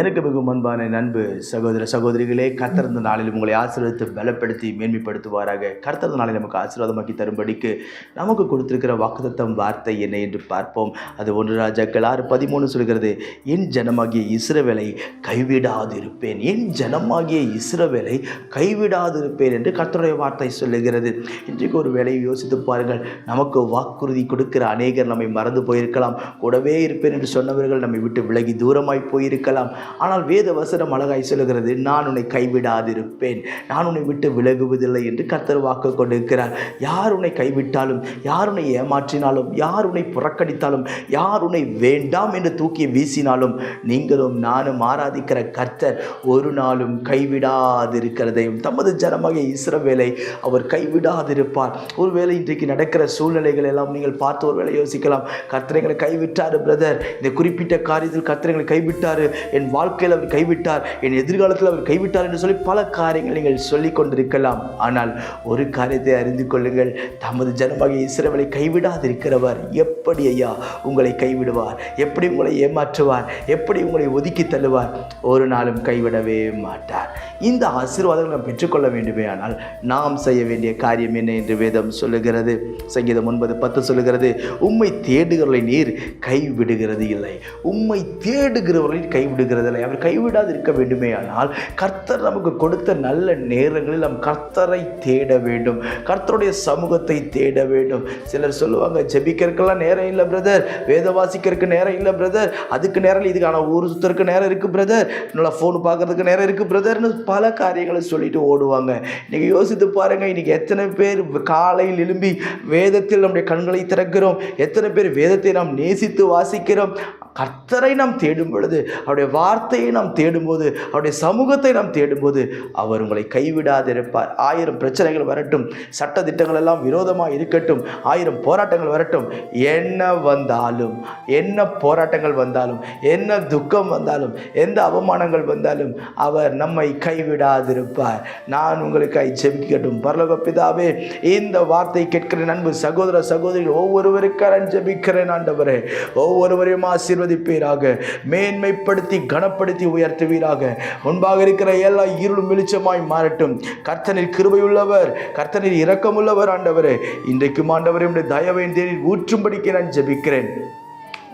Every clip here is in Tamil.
எனக்கு மிகவும் அன்பான நண்பு சகோதர சகோதரிகளே கர்த்தர்ந்த நாளில் உங்களை ஆசீர்வதித்து பலப்படுத்தி மேன்மைப்படுத்துவாராக. கர்த்தர்ந்த நாளில் நமக்கு ஆசீர்வாதமாக்கி தரும்படிக்கு நமக்கு கொடுத்திருக்கிற வாக்குத்தத்தம் வார்த்தை என்ன என்று பார்ப்போம். அது ஒன்று ராஜாக்கள் ஆறு பதிமூணு சொல்கிறது என் ஜனமாகிய இஸ்ரவேலை கைவிடாதிருப்பேன். என் ஜனமாகிய இஸ்ரவேலை கைவிடாதிருப்பேன் என்று கர்த்தருடைய வார்த்தை சொல்லுகிறது. இன்றைக்கு ஒரு வேலையை யோசித்து பாருங்கள் நமக்கு வாக்குறுதி கொடுக்கிற அநேகர் நம்மை மறந்து போயிருக்கலாம். கூடவே இருப்பேன் என்று சொன்னவர்கள் நம்மை விட்டு விலகி தூரமாய் போயிருக்கலாம். ஆனால் வேத வசனம் அழகாய் சொல்லுகிறது நான் உன்னை கைவிடாதிருப்பேன். நான் உன்னை விட்டு விலகுவதில்லை என்று கர்த்தர் வாக்கு கொண்டிருக்கிறார். யார் உன்னை கைவிட்டாலும் யார் உன்னை ஏமாற்றினாலும் யார் உன்னை புறக்கணித்தாலும் யார் உன்னை வேண்டாம் என்று தூக்கி வீசினாலும் நீங்களும் நானும் ஆராதிக்கிற கர்த்தர் ஒரு நாளும் கைவிடாதிருக்கிறதையும் தமது ஜனமாக இஸ்ரவேலை அவர் கைவிடாதிருப்பார். ஒருவேளை இன்றைக்கு நடக்கிற சூழ்நிலைகள் எல்லாம் நீங்கள் பார்த்து ஒருவேளை யோசிக்கலாம். கர்த்தரைகளை கைவிட்டார் பிரதர். இந்த குறிப்பிட்ட காரியத்தில் கர்த்தரைகளை கைவிட்டார் என் வாழ்க்கையில் அவர் கைவிட்டார் என் எதிர்காலத்தில் அவர் கைவிட்டார் என்று சொல்லி பல காரியங்கள் நீங்கள் சொல்லி கொண்டிருக்கலாம். ஆனால் ஒரு காரியத்தை அறிந்து கொள்ளுங்கள். தமது ஜனமாக இஸ்ரவேலை கைவிடாதிருக்கிறவர் எப்படி ஐயா உங்களை கைவிடுவார்? எப்படி உங்களை ஏமாற்றுவார்? எப்படி உங்களை ஒதுக்கி தள்ளுவார்? ஒரு நாளும் கைவிடவே மாட்டார். இந்த ஆசீர்வாதங்களை நாம் பெற்றுக்கொள்ள வேண்டுமே ஆனால் நாம் செய்ய வேண்டிய காரியம் என்ன என்று வேதம் சொல்லுகிறது. சங்கீதம் ஒன்பது பத்து சொல்லுகிறது உம்மை தேடுகிறவர்களை நீர் கைவிடுகிறது இல்லை. உம்மை தேடுகிறவர்களை கைவிடுகிறது இல்லை. அவர் கைவிடாது இருக்க வேண்டுமே ஆனால் கர்த்தர் நமக்கு கொடுத்த நல்ல நேரங்களில் நாம் கர்த்தரை தேட வேண்டும். கர்த்தருடைய சமூகத்தை தேட வேண்டும். சிலர் சொல்லுவாங்க ஜெபிக்கிறதுக்கெல்லாம் நேரம் இல்லை பிரதர் வேத வாசிக்கிறதுக்கு நேரம் இல்லை பிரதர் அதுக்கு நேரம் இல்லை. இதுக்கான ஊர் சுத்தருக்கு நேரம் இருக்குது பிரதர் நல்லா ஃபோன் பார்க்கறதுக்கு நேரம் இருக்குது பிரதர்னு பல காரியங்களை சொல்லிட்டு ஓடுவாங்க. நீங்கள் யோசித்து பாருங்க இன்னைக்கு எத்தனை பேர் காலையில் எழும்பி வேதத்தில் நம்முடைய கண்களை திறக்கிறோம். எத்தனை பேர் வேதத்தை நாம் நேசித்து வாசிக்கிறோம். கர்த்தரை நாம் தேடும் பொழுது அவருடைய வார்த்தையை நாம் தேடும்போது அவருடைய சமூகத்தை நாம் தேடும்போது அவர் உங்களை கைவிடாதிருப்பார். ஆயிரம் பிரச்சனைகள் வரட்டும். சட்ட திட்டங்கள் எல்லாம் விரோதமாக இருக்கட்டும். ஆயிரம் போராட்டங்கள் வரட்டும். என்ன வந்தாலும் என்ன போராட்டங்கள் வந்தாலும் என்ன துக்கம் வந்தாலும் எந்த அவமானங்கள் வந்தாலும் அவர் நம்மை கைவிடாதிருப்பார் நான் உங்களுக்காய் ஜெபிக்கட்டும். பரலோக பிதாவே இந்த வார்த்தை கேட்கிற நண்பு சகோதர சகோதரிகள் ஒவ்வொருவருக்காக ஜெபிக்கிறேன் ஆண்டவரே. ஒவ்வொருவரையும் ஆசீர்வதிப்பீராக. மேன்மைப்படுத்தி கனப்படுத்தி உயர்த்துவீராக. முன்பாக இருக்கிற எல்லா இருளும் வெளிச்சமாய் மாறட்டும். கர்த்தனில் கிருபையுள்ளவர் கர்த்தனில் இரக்கமுள்ளவர் ஆண்டவரே. இன்றைக்கும் ஆண்டவரே உடைய தயவை தேனில் ஊற்றும்படிக்கு நான் ஜெபிக்கிறேன்.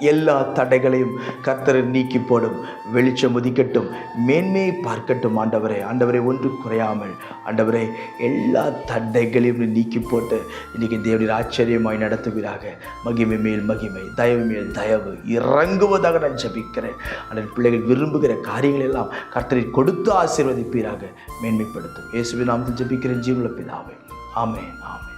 எல்லா தடைகளையும் கர்த்தர் நீக்கி போடும். வெளிச்சம் உதிக்கட்டும். மேன்மையை பார்க்கட்டும் ஆண்டவரே. ஆண்டவரை ஒன்று குறையாமல். ஆண்டவரே எல்லா தடைகளையும் நீக்கி போட்டு இன்றைக்கி தேவனின் ஆச்சரியமாய் நடத்துவீராக. மகிமை மேல் மகிமை தயவு மேல் தயவு. இறங்குவதாக நான் ஜபிக்கிறேன். அந்த பிள்ளைகள் விரும்புகிற காரியங்கள் எல்லாம் கர்த்தரை கொடுத்து ஆசீர்வதிப்பீராக. மேன்மைப்படுத்தும். இயேசுவின் நாமத்தில் ஜபிக்கிறேன். ஜீவன பிதாவை. ஆமென் ஆமென்.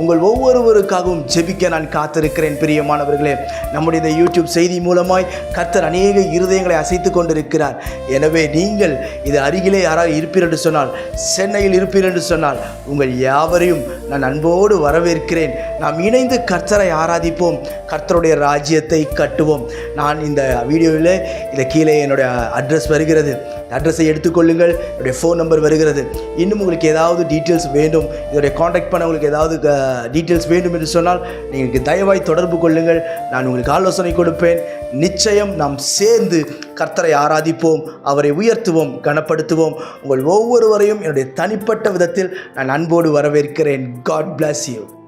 உங்கள் ஒவ்வொருவருக்காகவும் ஜெபிக்க நான் காத்திருக்கிறேன் பிரியமானவர்களே. நம்முடைய இந்த யூடியூப் செய்தி மூலமாய் கர்த்தர் அநேக இருதயங்களை அசைத்து கொண்டிருக்கிறார். எனவே நீங்கள் இது அருகிலே யாராவது இருப்பீர் என்று சொன்னால் சென்னையில் இருப்பீர் என்று சொன்னால் உங்கள் யாவரையும் நான் அன்போடு வரவேற்கிறேன். நாம் இணைந்து கர்த்தரை ஆராதிப்போம். கர்த்தருடைய ராஜ்யத்தை கட்டுவோம். நான் இந்த வீடியோவில் இதை கீழே என்னுடைய அட்ரஸ் வருகிறது. அட்ரஸை எடுத்துக்கொள்ளுங்கள். என்னுடைய ஃபோன் நம்பர் வருகிறது. இன்னும் உங்களுக்கு ஏதாவது டீட்டெயில்ஸ் வேண்டும். இதோடைய காண்டாக்ட் பண்ண உங்களுக்கு ஏதாவது டீட்டெயில்ஸ் வேண்டும் என்று சொன்னால் நீங்கள் தயவாய் தொடர்பு கொள்ளுங்கள். நான் உங்களுக்கு ஆலோசனை கொடுப்பேன். நிச்சயம் நாம் சேர்ந்து கர்த்தரை ஆராதிப்போம் அவரை உயர்த்துவோம் கனப்படுத்துவோம். உங்கள் ஒவ்வொருவரையும் என்னுடைய தனிப்பட்ட விதத்தில் நான் அன்போடு வரவேற்கிறேன். God bless you